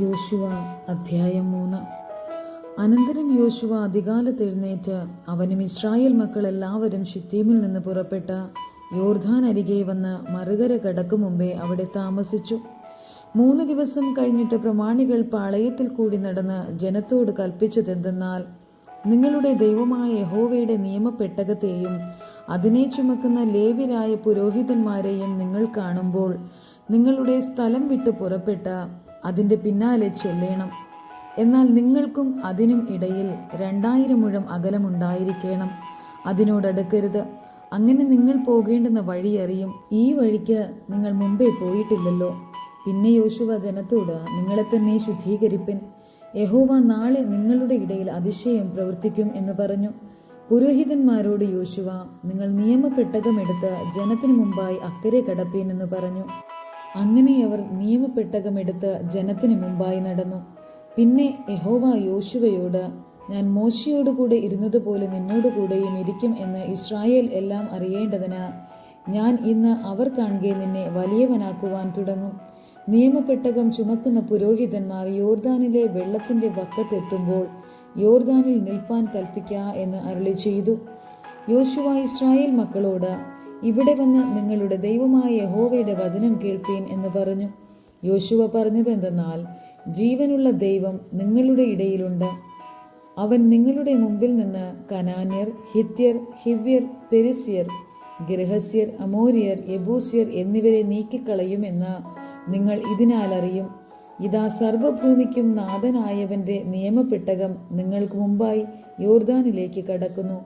യോശുവ അധ്യായം മൂന്ന്. അനന്തരം യോശുവ അധികാലത്ത് എഴുന്നേറ്റ് അവനും ഇസ്രായേൽ മക്കൾ എല്ലാവരും ഷിത്തീമിൽ നിന്ന് പുറപ്പെട്ട യോർധാൻ അരികെ വന്ന് മറുകര കടക്കും മുമ്പേ അവിടെ താമസിച്ചു. മൂന്ന് ദിവസം കഴിഞ്ഞിട്ട് പ്രമാണികൾ പാളയത്തിൽ കൂടി നടന്ന് ജനത്തോട് കൽപ്പിച്ചതെന്തെന്നാൽ നിങ്ങളുടെ ദൈവമായ യഹോവയുടെ നിയമപ്പെട്ടകത്തെയും അതിനെ ചുമക്കുന്ന ലേവ്യരായ പുരോഹിതന്മാരെയും നിങ്ങൾ കാണുമ്പോൾ നിങ്ങളുടെ സ്ഥലം വിട്ട് പുറപ്പെട്ട അതിന്റെ പിന്നാലെ ചെല്ലണം. എന്നാൽ നിങ്ങൾക്കും അതിനും ഇടയിൽ രണ്ടായിരം മുഴം അകലമുണ്ടായിരിക്കണം അതിനോടടുക്കരുത്. അങ്ങനെ നിങ്ങൾ പോകേണ്ടുന്ന വഴി അറിയും. ഈ വഴിക്ക് നിങ്ങൾ മുമ്പേ പോയിട്ടില്ലല്ലോ. പിന്നെ യോശുവ ജനത്തോട് നിങ്ങളെ തന്നെ ശുദ്ധീകരിപ്പിൻ. യഹോവ നാളെ നിങ്ങളുടെ ഇടയിൽ അതിശയം പ്രവർത്തിക്കും എന്ന് പറഞ്ഞു. പുരോഹിതന്മാരോട് യോശുവ നിങ്ങൾ നിയമപ്പെട്ടകമെടുത്ത് ജനത്തിനു മുമ്പായി അക്കരെ കടപ്പീൻ എന്ന് പറഞ്ഞു. അങ്ങനെ അവർ നിയമപ്പെട്ടകമെടുത്ത് ജനത്തിന് മുമ്പായി നടന്നു. പിന്നെ യഹോവ യോശുവയോട് ഞാൻ മോശയോടുകൂടെ ഇരുന്നതുപോലെ നിന്നോടുകൂടെയും ഇരിക്കും എന്ന് ഇസ്രായേൽ എല്ലാം അറിയേണ്ടതിന് ഞാൻ ഇന്ന് അവർ കാണുക നിന്നെ വലിയവനാക്കുവാൻ തുടങ്ങും. നിയമപ്പെട്ടകം ചുമക്കുന്ന പുരോഹിതന്മാർ യോർദാനിലെ വെള്ളത്തിന്റെ വക്കത്തെത്തുമ്പോൾ യോർദാനിൽ നിൽപ്പാൻ കൽപ്പിക്കുക എന്ന് അരളി ചെയ്തു യോശുവ ഇസ്രായേൽ മക്കളോട് ഇവിടെ വന്ന് നിങ്ങളുടെ ദൈവമായ യഹോവയുടെ വചനം കേൾപ്പീൻ എന്ന് പറഞ്ഞു. യോശുവ പറഞ്ഞത് എന്തെന്നാൽ ജീവനുള്ള ദൈവം നിങ്ങളുടെ ഇടയിലുണ്ട്. അവൻ നിങ്ങളുടെ മുമ്പിൽ നിന്ന് കനാന്യർ ഹിത്യർ ഹിവ്യർ പെരിസ്യർ ഗൃഹസ്യർ അമോരിയർ യബൂസ്യർ എന്നിവരെ നീക്കിക്കളയുമെന്ന് നിങ്ങൾ ഇതിനാൽ അറിയും ഇതാ സർവഭൂമിക്കും നാഥനായവന്റെ നിയമപ്പെട്ടകം നിങ്ങൾക്ക് മുമ്പായി യോർദാനിലേക്ക് കടക്കുന്നു.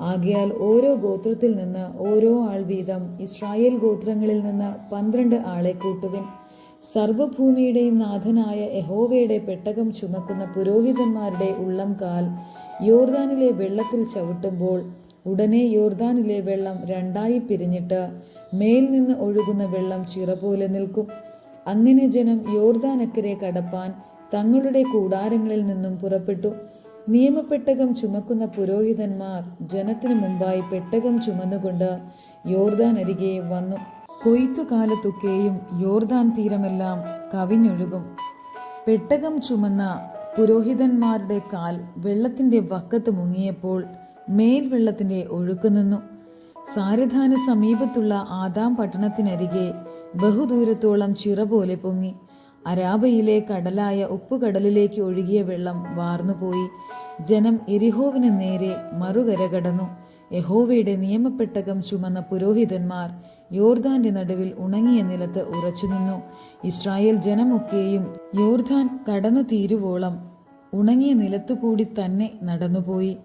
ആകയാൽ ഓരോ ഗോത്രത്തിൽ നിന്ന് ഓരോ ആൾ വീതം ഇസ്രായേൽ ഗോത്രങ്ങളിൽ നിന്ന് പന്ത്രണ്ട് ആളെ കൂട്ടുവിൻ. സർവഭൂമിയുടെയും നാഥനായ യഹോവയുടെ പെട്ടകം ചുമക്കുന്ന പുരോഹിതന്മാരുടെ ഉള്ളം കാൽ യോർദാനിലെ വെള്ളത്തിൽ ചവിട്ടുമ്പോൾ ഉടനെ യോർദാനിലെ വെള്ളം രണ്ടായി പിരിഞ്ഞിട്ട് മേൽ നിന്ന് ഒഴുകുന്ന വെള്ളം ചിറ പോലെ നിൽക്കും. അങ്ങനെ ജനം യോർദാനക്കരെ കടപ്പാൻ തങ്ങളുടെ കൂടാരങ്ങളിൽ നിന്നും പുറപ്പെട്ടു. നിയമപ്പെട്ടകം ചുമക്കുന്ന പുരോഹിതന്മാർ ജനത്തിനു മുമ്പായി പെട്ടകം ചുമന്നുകൊണ്ട് യോർദാൻ അരികെ വന്നു. കൊയ്ത്തുകാലത്തൊക്കെയും യോർദാൻ തീരമെല്ലാം കവിഞ്ഞൊഴുകും. പെട്ടകം ചുമന്ന പുരോഹിതന്മാരുടെ കാൽ വെള്ളത്തിന്റെ വക്കത്ത് മുങ്ങിയപ്പോൾ മേൽവെള്ളത്തിന്റെ ഒഴുക്ക് നിന്നു. സാരധാന സമീപത്തുള്ള ആദാം പട്ടണത്തിനരികെ ബഹുദൂരത്തോളം ചിറ പോലെ പൊങ്ങി. അരാബയിലെ കടലായ ഉപ്പുകടലിലേക്ക് ഒഴുകിയ വെള്ളം വാർന്നുപോയി. ജനം എരിഹോവിന് നേരെ മറുകര കടന്നു. യഹോവയുടെ നിയമപ്പെട്ടകം ചുമന്ന പുരോഹിതന്മാർ യോർദാന്റെ നടുവിൽ ഉണങ്ങിയ നിലത്ത് ഉറച്ചുനിന്നു ഇസ്രായേൽ ജനമൊക്കെയും യോർദാൻ കടന്നു തീരുവോളം ഉണങ്ങിയ നിലത്തുകൂടി തന്നെ നടന്നുപോയി.